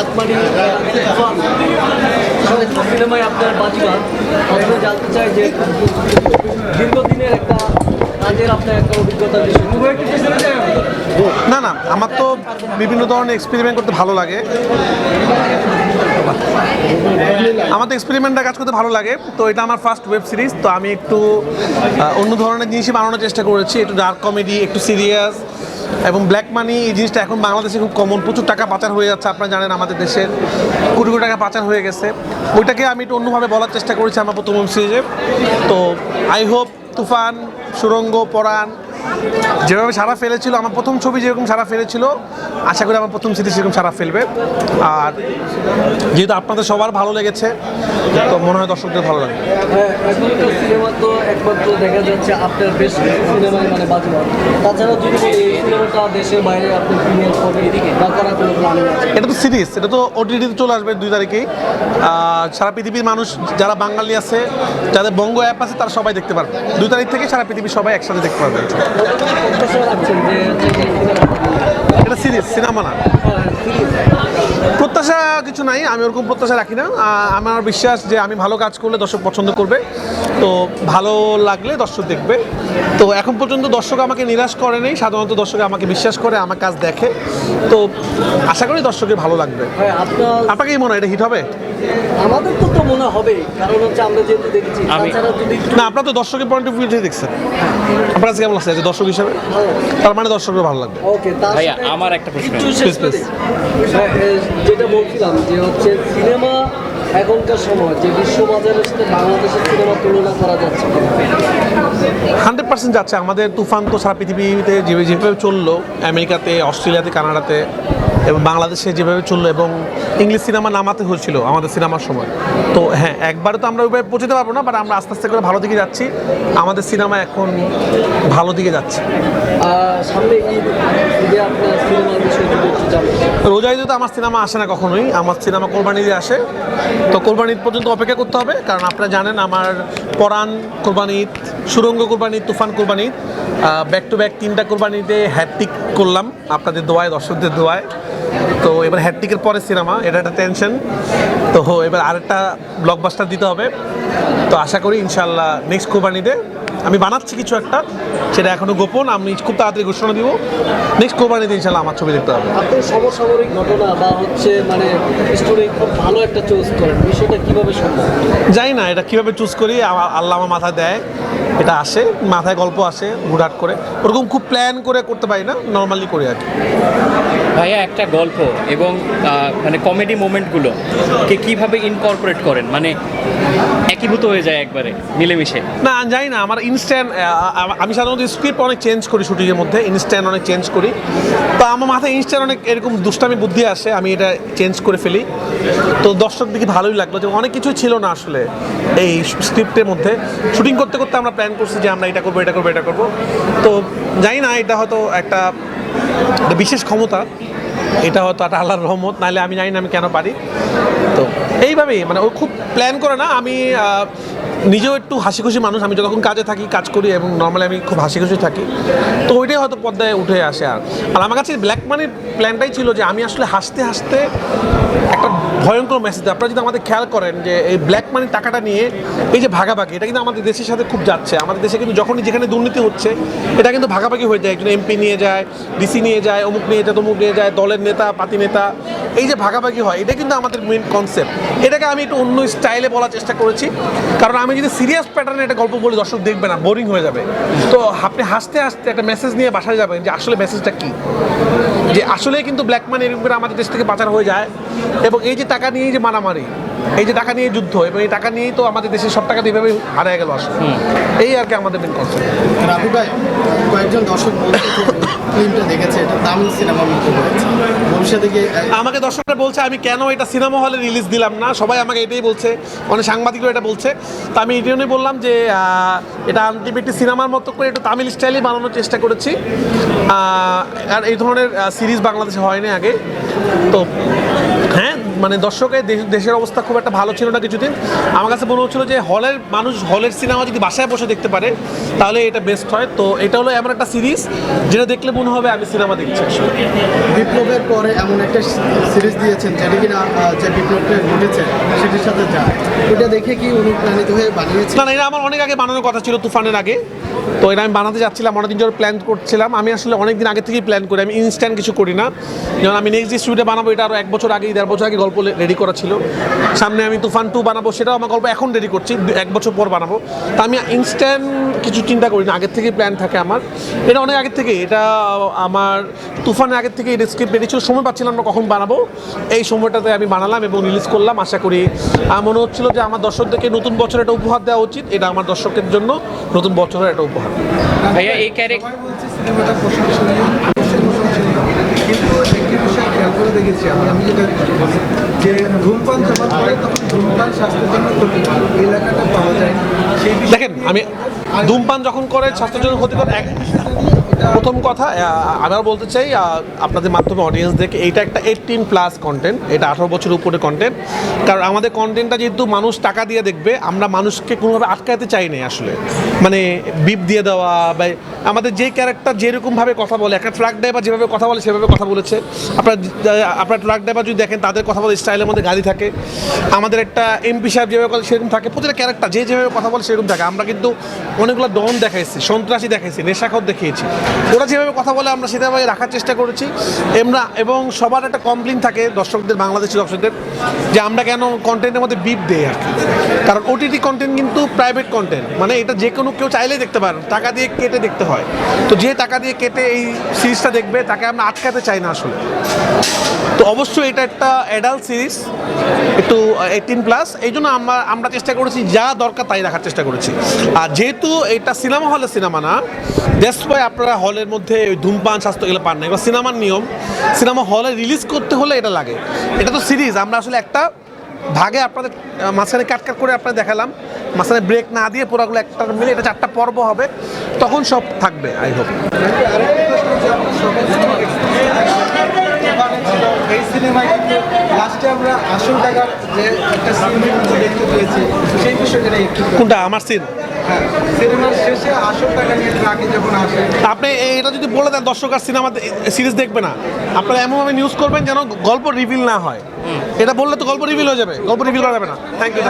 কাকমারি সিনেমায় আপনার বাজিবাদ জানতে চাই যে দীর্ঘদিনের একটা আপনার একটা আমি। না না, আমার তো বিভিন্ন ধরনের এক্সপেরিমেন্ট করতে ভালো লাগে। আমার তো এক্সপেরিমেন্টটা কাজ করতে ভালো লাগে। তো এটা আমার ফার্স্ট ওয়েব সিরিজ তো আমি একটু অন্য ধরনের জিনিসই বানানোর চেষ্টা করেছি, একটু ডার্ক কমেডি একটু সিরিয়াস এবং ব্ল্যাক মানি এই জিনিসটা এখন বাংলাদেশে খুব কমন প্রচুর টাকা পাচার হয়ে যাচ্ছে, আপনারা জানেন আমাদের দেশের কোটি কোটি টাকা পাচার হয়ে গেছে। ওইটাকে আমি একটু অন্যভাবে বলার চেষ্টা করেছি আমার প্রথম সিরিজে তো আই হোপ তুফান, সুরঙ্গ, পরাণ যেভাবে সারা ফেলেছিল আমার প্রথম ছবি যেরকম সারা ফেলেছিল আশা করি আমার প্রথম সিরিজ সেরকম সারা ফেলবে। আর যেহেতু আপনাদের সবার ভালো লেগেছে তো মনে হয় দর্শকদের ভালো লাগবে। হ্যাঁ, সিনেমা তো একমাত্র দেখা যাচ্ছে আপনার বেশ সিনেমায় মানে তাছাড়া যদি সিনেমাটা দেশের বাইরে আপনি প্রিমিয়ার করবেন এদিকে বা করার কোনো প্ল্যানিং এটা তো সিরিজ এটা তো ওটিটিতে চলে আসবে দুই তারিখেই। আর সারা পৃথিবীর মানুষ যারা বাঙালি আছে যাদের বঙ্গ অ্যাপ আছে তারা সবাই দেখতে পারবে। দুই তারিখ থেকে সারা পৃথিবীর সবাই একসাথে দেখতে পারবে। এটা সিরিজ সিনেমা না? সিরিজ প্রত্যাশা কিছু নাই আমি ওরকম প্রত্যাশা রাখি না। আমার বিশ্বাস যে আমি ভালো কাজ করলে দর্শক পছন্দ করবে। তো ভালো লাগলে দর্শক দেখবে। তো এখন পর্যন্ত দর্শক আমাকে নিরাশ করে নেই সাধারণত দর্শক আমাকে বিশ্বাস করে আমার কাজ দেখে। তো আশা করি দর্শকের ভালো লাগবে। হ্যাঁ আপনাকে মনে হয় এটা হিট হবে? আমাদের তো তো মনে হবে কারণ হচ্ছে আমরা যেহেতু দেখেছি না আপনার তো দর্শকের পয়েন্ট অফ ভিউ থেকে দেখছেন। আপনার কাছে কেমন লাগছে যে দর্শক হিসাবে? তার মানে দর্শকের ভালো লাগবে। ওকে ভাইয়া, আমার একটা প্রশ্ন। হ্যাঁ, যেটা বলছিলাম যে হচ্ছে সিনেমা এখনকার সময় যে বিশ্ববাজারের সাথে বাংলাদেশের সিনেমা তুলনা করা যাচ্ছে। হান্ড্রেড পার্সেন্ট যাচ্ছে। আমাদের তুফান তো সারা পৃথিবীতে যেভাবে যেভাবে চলল, আমেরিকাতে, অস্ট্রেলিয়াতে, কানাডাতে এবং বাংলাদেশে যেভাবে চলল এবং ইংলিশ সিনেমা নামাতে হয়েছিল আমাদের সিনেমার সময়। তো হ্যাঁ একবারে তো আমরা ওইভাবে পৌঁছতে পারব না, বাট আমরা আস্তে আস্তে করে ভালো দিকে যাচ্ছি। আমাদের সিনেমা এখন ভালো দিকে যাচ্ছে। ঈদ ঈদে রোজা ঈদে তো আমার সিনেমা আসে না কখনোই। আমার সিনেমা কোরবানি দিয়ে আসে। তো কোরবানি ঈদ পর্যন্ত অপেক্ষা করতে হবে, কারণ আপনারা জানেন আমার পরাণ কোরবানি ঈদ সুরঙ্গ কোরবানি তুফান কোরবানি ব্যাক টু ব্যাক তিনটা কোরবানিতে হ্যাটটিক করলাম আপনাদের দোয়ায় দর্শকদের দোয়ায়। তো এবার হ্যাটটিকের পরে সিনেমা এটা একটা টেনশন তো এবার আরেকটা ব্লকবাস্টার দিতে হবে। তো আশা করি ইনশাল্লাহ নেক্সট কোরবানিতে আমি বানাচ্ছি কিছু একটা সেটা এখনও গোপন আমি খুব তাড়াতাড়ি ঘোষণা দিব। নেক্সট কোরবানিতে ইনশাল্লাহ আমার ছবি দেখতে হবে। আপনি সমসাময়িক ঘটনা বা হচ্ছে মানে স্টোরি খুব ভালো একটা চুজ করেন বিষয়টা কীভাবে সম্ভব? জানি না এটা কীভাবে চুজ করি আল্লাহ আমার মাথায় দেয়। এটা আসে মাথায় গল্প আসে হুটহাট করে। ওরকম খুব প্ল্যান করে করতে পারি না নর্মালি করি আর কি। ভাইয়া একটা গল্প এবং মানে কমেডি মোমেন্টগুলো কে কীভাবে ইনকর্পোরেট করেন? মানে একীভূত হয়ে যায় একবারে মিলেমিশে। না জানি না আমার ইনস্ট্যান্ট আমি সাধারণত স্ক্রিপ্ট অনেক চেঞ্জ করি শুটিংয়ের মধ্যে ইনস্ট্যান্ট অনেক চেঞ্জ করি। তো আমার মাথায় ইনস্ট্যান্ট অনেক এরকম দুষ্টামি বুদ্ধি আসে আমি এটা চেঞ্জ করে ফেলি। তো দর্শক দিকে ভালোই লাগল? যে অনেক কিছু ছিল না আসলে এই স্ক্রিপ্টের মধ্যে। শুটিং করতে করতে আমরা প্ল্যান করছি যে আমরা এটা করব এটা করব এটা করব। তো জানি না, এটা হয়তো একটা বিশেষ ক্ষমতা। এটা হয়তো একটা আল্লাহর রহমত, নাহলে আমি জানি না আমি কেন পারি। তো এইভাবেই মানে ও খুব প্ল্যান করে না, আমি নিজেও একটু হাসি খুশি মানুষ। আমি যখন কাজে থাকি, কাজ করি এবং নর্মালি আমি খুব হাসি খুশি থাকি। তো ওইটাই হয়তো পর্দায় উঠে আসে আর। আর আমার কাছে ব্ল্যাক মানির প্ল্যানটাই ছিল যে আমি আসলে হাসতে হাসতে একটা ভয়ঙ্কর মেসেজ আপনারা যদি আমাদের খেয়াল করেন যে এই ব্ল্যাক মানির টাকাটা নিয়ে এই যে ভাগাভাগি, এটা কিন্তু আমাদের দেশের সাথে খুব যাচ্ছে। আমাদের দেশে কিন্তু যখনই যেখানে দুর্নীতি হচ্ছে, এটা কিন্তু ভাগাভাগি হয়ে যায়। একজন এমপি নিয়ে যায় ডিসি নিয়ে যায়, অমুক নিয়ে যায়, তমুক নিয়ে যায়, দলের নেতা পাতি নেতা। এই যে ভাগাভাগি হয়, এটা কিন্তু আমাদের মেন কনসেপ্ট এটাকে আমি একটু অন্য স্টাইলে বলার চেষ্টা করেছি। কারণ আমি যদি সিরিয়াস প্যাটার্নে একটা গল্প বলি, দর্শক দেখবে না বোরিং হয়ে যাবে। তো আপনি হাসতে হাসতে একটা মেসেজ নিয়ে বাসায় যাবেন যে আসলে মেসেজটা কী? যে আসলে কিন্তু ব্ল্যাক মানি এরকম করে আমাদের দেশ থেকে পাচার হয়ে যায় এবং এই যে টাকা নিয়ে যে মারামারি এই যে টাকা নিয়ে যুদ্ধ এবং এই টাকা নিয়েই তো আমাদের দেশের সব টাকা এইভাবে হারিয়ে গেল আসলে। এই আর কি আমাদের মেন কনসেপ্ট রাবি ভাই কয়েকজন দর্শক ফিল্মটা দেখেছে এটা তামিল হয়েছে ভবিষ্যতে গিয়ে আমাকে দর্শকরা বলছে আমি কেন এটা সিনেমা হলে রিলিজ দিলাম না? সবাই আমাকে এটাই বলছে অনেক সাংবাদিকরা এটা বলছে। তো আমি এই জন্যই বললাম যে এটা আলটিমেটলি সিনেমার মতো করে একটু তামিল স্টাইলে বানানোর চেষ্টা করেছি। আর এই ধরনের সিরিজ বাংলাদেশে হয়নি আগে। তো মানে দর্শকের দেশের অবস্থা খুব একটা ভালো ছিল না কিছুদিন। আমার কাছে মনে হচ্ছিল যে হলের মানুষ হলের সিনেমা যদি বাসায় বসে দেখতে পারে তাহলে এটা বেস্ট হয়। তো এটা হলো এমন একটা সিরিজ যেটা দেখলে মনে হবে আমি সিনেমা দেখছি বিপ্লবের পরে এমন একটা সিরিজ দিয়েছেন যেটা কিনা যে বিপ্লবটা ঘটেছে সেটির সাথে যায় ওটা দেখে কি অনুপ্রাণিত হয়ে বানিয়েছে? না না এটা আমার অনেক আগে বানানোর কথা ছিল তুফানের আগে। তো এটা আমি বানাতে যাচ্ছিলাম অনেকদিন ধরে প্ল্যান করছিলাম। আমি আসলে অনেকদিন আগে থেকেই প্ল্যান করি আমি ইনস্ট্যান্ট কিছু করি না। যেমন আমি নেক্সট যে স্টুডিও বানাবো এটা আরও এক বছর আগে দেড় বছর আগে গল্প রেডি করা ছিল। সামনে আমি তুফান টু বানাবো সেটাও আমার গল্প এখন রেডি করছি এক বছর পর বানাবো। তা আমি ইনস্ট্যান্ট কিছু চিন্তা করি না আগের থেকেই প্ল্যান থাকে আমার। এটা অনেক আগের থেকে এটা আমার তুফানের আগের থেকে এটা স্ক্রিপ্ট রেডি ছিল সময় পাচ্ছিলাম না কখন বানাবো। এই সময়টাতে আমি বানালাম এবং রিলিজ করলাম আশা করি আমার মনে হচ্ছিল যে আমার দর্শকদেরকে নতুন বছর একটা উপহার দেওয়া উচিত এটা আমার দর্শকের জন্য নতুন বছরের একটা উপহার। ভাইয়া এই ক্যারেক্টার কিন্তু একটি বিষয় খেয়াল করে দেখেছি আমি আমি যেটা বলি যে ধূমপান করে তখন ধূমপান দেখেন আমি ধূমপান যখন করে স্বাস্থ্যের জন্য ক্ষতিকর প্রথম কথা আহ, আমি আর বলতে চাই আপনাদের মাধ্যমে অডিয়েন্স দেখে এইটা একটা এইটিন প্লাস কন্টেন্ট এটা আঠারো বছর উপরে কন্টেন্ট কারণ আমাদের কন্টেন্টটা যেহেতু মানুষ টাকা দিয়ে দেখবে আমরা মানুষকে কোনোভাবে আটকাতে চাই না আসলে। মানে বিপ দিয়ে দেওয়া বা আমাদের যে ক্যারেক্টার যেরকমভাবে কথা বলে একটা ট্রাক ড্রাইভার যেভাবে কথা বলে সেভাবে কথা বলেছে। আপনার আপনার ট্রাক ড্রাইভার যদি দেখেন তাদের কথা বলে স্টাইলের মধ্যে গাড়ি থাকে। আমাদের একটা এমপি সাহেব যেভাবে কথা সেরকম থাকে। প্রতিটা ক্যারেক্টার যে যেভাবে কথা বলে সেরকম থাকে। আমরা কিন্তু অনেকগুলো ডন দেখাইছি সন্ত্রাসী দেখাইছি নেশাখর দেখিয়েছি। ওরা যেভাবে কথা বলে আমরা সেভাবে রাখার চেষ্টা করেছি। আমরা এবং সবার একটা কমপ্লেন থাকে দর্শকদের বাংলাদেশি দর্শকদের, যে আমরা কেন কন্টেন্টের মধ্যে বিপ দেই আর কি। কারণ ওটিটি কন্টেন্ট কিন্তু প্রাইভেট কন্টেন্ট মানে এটা যে কোনো কেউ চাইলেই দেখতে পারেন টাকা দিয়ে কেটে দেখতে হয়। তো যে টাকা দিয়ে কেটে এই সিরিজটা দেখবে, তাকে আমরা আটকাতে চাই না আসলে। তো অবশ্যই এটা একটা অ্যাডাল্ট সিরিজ একটু এইটিন প্লাস এই জন্য আমরা আমরা চেষ্টা করেছি, যা দরকার তাই রাখার চেষ্টা করেছি। আর যেহেতু এটা সিনেমা হলের সিনেমা না দ্যাটস ওয়াই আপনারা হলের মধ্যে ধূমপান স্বাস্থ্য এগুলো পান না। এবার সিনেমার নিয়ম সিনেমা হলে রিলিজ করতে হলে এটা লাগে। এটা তো সিরিজ আমরা আসলে একটা ভাগে আপনাদের মাঝখানে কাট কাট করে আপনাদের দেখালাম। মাঝখানে ব্রেক না দিয়ে পুরোগুলো একটা মিলে এটা চারটা পর্ব হবে। তখন সব থাকবে আই হোপ এই সিনেমায় কিন্তু লাস্টে আমরা আসল টাকার যে একটা দেখতে পেয়েছি সেই বিষয়টা নিয়ে একটু কোনটা? আমার সিন সিনেমার শেষে আসল আপনি এটা যদি বলে দেন, দর্শক আর সিনেমা সিরিজ দেখবে না। আপনারা এমনভাবে নিউজ করবেন যেন গল্প রিভিল না হয়। এটা বললে তো গল্প রিভিল হয়ে যাবে। গল্প রিভিল করা যাবে না। Thank you